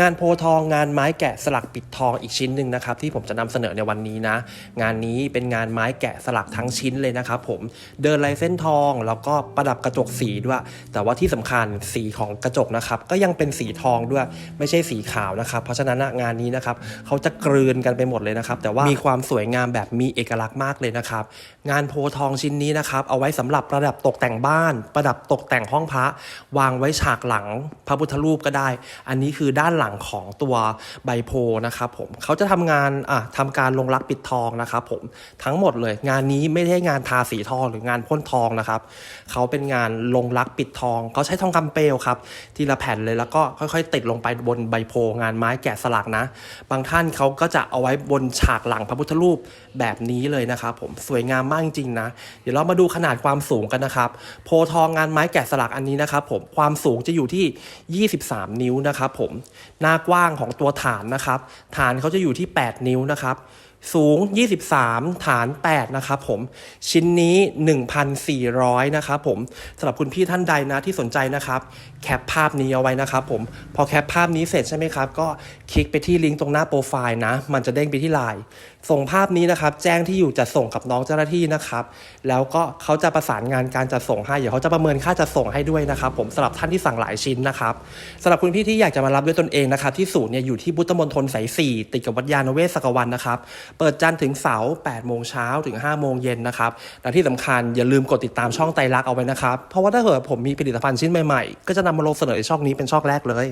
งานโพทองงานไม้แกะสลักปิดทองอีกชิ้นหนึ่งนะครับที่ผมจะนำเสนอในวันนี้นะ งานนี้เป็นงานไม้แกะสลักทั้งชิ้นเลยนะครับผมเดินลายเส้นทองแล้วก็ประดับกระจกสีด้วย แต่ว่าที่สำคัญสีของกระจกนะครับก็ยังเป็นสีทองด้วย ไม่ใช่สีขาวนะครับ เพราะฉะนั้นงานนี้นะครับเขาจะกลืนกันไปหมดเลยนะครับ แต่ว่ามีความสวยงามแบบมีเอกลักษณ์มากเลยนะครับงานโพทองชิ้นนี้นะครับเอาไว้สำหรับประดับตกแต่งบ้าน ประดับตกแต่งห้องพระ วางไว้ฉากหลังพระพุทธรูปก็ได้ อันนี้คือด้านหลังของตัวใบโพนะครับผมเขาจะทำงานอะทำการลงรักปิดทองนะครับผมทั้งหมดเลย งานนี้ไม่ใช่งานทาสีทองหรืองานพ่นทองนะครับเขาเป็นงานลงรักปิดทองเขาใช้ทองคำเปลวครับทีละแผ่นเลยแล้วก็ค่อยๆ ติดลงไปบนใบโพงานไม้แกะสลักนะ บางท่านเขาก็จะเอาไว้บนฉากหลังพระพุทธรูปแบบนี้เลยนะครับผมสวยงามมากจริงๆนะ เดี๋ยวเรามาดูขนาดความสูงกันนะครับ โพทองงานไม้แกะสลักอันนี้นะครับผมความสูงจะอยู่ที่ 23 นิ้วนะครับผมหน้ากว้างของตัวฐานนะครับ ฐานเขาจะอยู่ที่ 8 นิ้วนะครับ สูง 23 ฐาน 8 นะครับผม ชิ้นนี้ 1,400 นะครับผมสำหรับคุณพี่ท่านใดนะที่สนใจนะครับ แคปภาพนี้เอาไว้นะครับผม พอแคปภาพนี้เสร็จใช่ไหมครับ ก็คลิกไปที่ลิงก์ตรงหน้าโปรไฟล์นะ มันจะเด้งไปที่ไลน์ส่งภาพนี้นะครับ แจ้งที่อยู่จะส่งกับน้องเจ้าหน้าที่นะครับ แล้วก็เขาจะประสานงานการจัดส่งให้ เดี๋ยวเขาจะประเมินค่าจัดส่งให้ด้วยนะครับ ผมสำหรับท่านที่สั่งหลายชิ้นนะครับสำหรับคุณพี่ที่อยากจะมารับด้วยตนเองนะครับที่ศูนย์เนี่ยอยู่ที่พุทธมณฑลสาย4ติดกับวัดยาณเวศกวันนะครับเปิดจันทร์ถึงเสาร์8โมงเช้าถึง5โมงเย็นนะครับ และที่สำคัญอย่าลืมกดติดตามช่องไตรลักษณ์เอาไว้นะครับ เพราะว่าถ้าเกิดผมมีผลิตภัณฑ์ชิ้นใหม่ๆ ก็จะนำมาลงเสนอในช่องนี้เป็นช่องแรกเลย